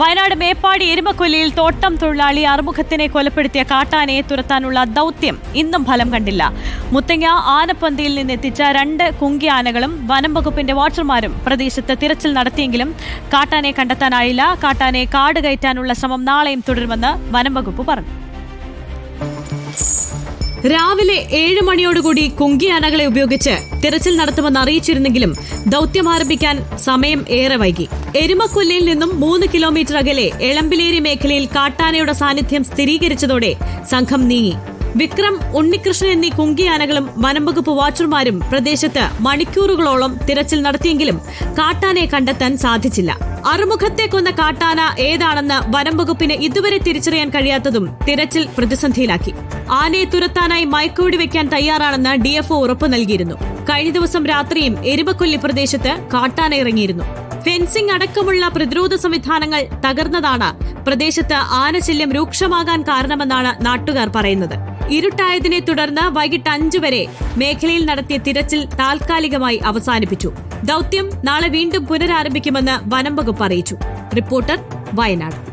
വയനാട് മേപ്പാടി എരുമക്കൊല്ലിയിൽ തോട്ടം തൊഴിലാളി അറുമുഖത്തിനെ കൊലപ്പെടുത്തിയ കാട്ടാനയെ തുരത്താനുള്ള ദൗത്യം ഇന്നും ഫലം കണ്ടില്ല. മുത്തങ്ങ ആനപ്പന്തിയിൽ നിന്നെത്തിച്ച രണ്ട് കുങ്കി ആനകളും വനം വകുപ്പിന്റെ വാച്ചർമാരും പ്രദേശത്ത് തിരച്ചിൽ നടത്തിയെങ്കിലും കാട്ടാനെ കണ്ടെത്താനായില്ല. കാട്ടാനെ കാട് കയറ്റാനുള്ള ശ്രമം നാളെയും തുടരുമെന്ന് വനം വകുപ്പ് പറഞ്ഞു. രാവിലെ ഏഴ് മണിയോടുകൂടി കുങ്കിയാനകളെ ഉപയോഗിച്ച് തിരച്ചിൽ നടത്തുമെന്ന് അറിയിച്ചിരുന്നെങ്കിലും ദൌത്യം ആരംഭിക്കാൻ സമയം ഏറെ വൈകി. എരുമക്കൊല്ലയിൽ നിന്നും മൂന്ന് കിലോമീറ്റർ അകലെ എളമ്പിലേരി മേഖലയിൽ കാട്ടാനയുടെ സാന്നിധ്യം സ്ഥിരീകരിച്ചതോടെ സംഘം നീങ്ങി. വിക്രം ഉണ്ണികൃഷ്ണൻ എന്നീ കുങ്കിയാനകളും വനംവകുപ്പ് വാച്ചർമാരും പ്രദേശത്ത് മണിക്കൂറുകളോളം തിരച്ചിൽ നടത്തിയെങ്കിലും കാട്ടാനയെ കണ്ടെത്താൻ സാധിച്ചില്ല. അറുമുഖത്തെ കൊന്ന കാട്ടാന ഏതാണെന്ന് വനം വകുപ്പിന് ഇതുവരെ തിരിച്ചറിയാൻ കഴിയാത്തതും തിരച്ചിൽ പ്രതിസന്ധിയിലാക്കി. ആനയെ തുരത്താനായി മയക്കുവെടി വെക്കാൻ തയ്യാറാണെന്ന് ഡിഎഫ്ഒ ഉറപ്പു നൽകിയിരുന്നു. കഴിഞ്ഞ ദിവസം രാത്രിയും എരുമക്കൊല്ലി പ്രദേശത്ത് കാട്ടാന ഇറങ്ങിയിരുന്നു. ഫെൻസിംഗ് അടക്കമുള്ള പ്രതിരോധ സംവിധാനങ്ങൾ തകർന്നതാണ്. പ്രദേശത്ത് ആനശല്യം രൂക്ഷമാകാൻ കാരണമെന്നാണ് നാട്ടുകാർ പറയുന്നത്. ഇരുട്ടായതിനെ തുടർന്ന് വൈകിട്ട് അഞ്ചു വരെ മേഖലയിൽ നടത്തിയ തിരച്ചിൽ താൽക്കാലികമായി അവസാനിപ്പിച്ചു. ദൗത്യം നാളെ വീണ്ടും പുനരാരംഭിക്കുമെന്ന് വനം വകുപ്പ് അറിയിച്ചു. റിപ്പോർട്ടർ വയനാട്.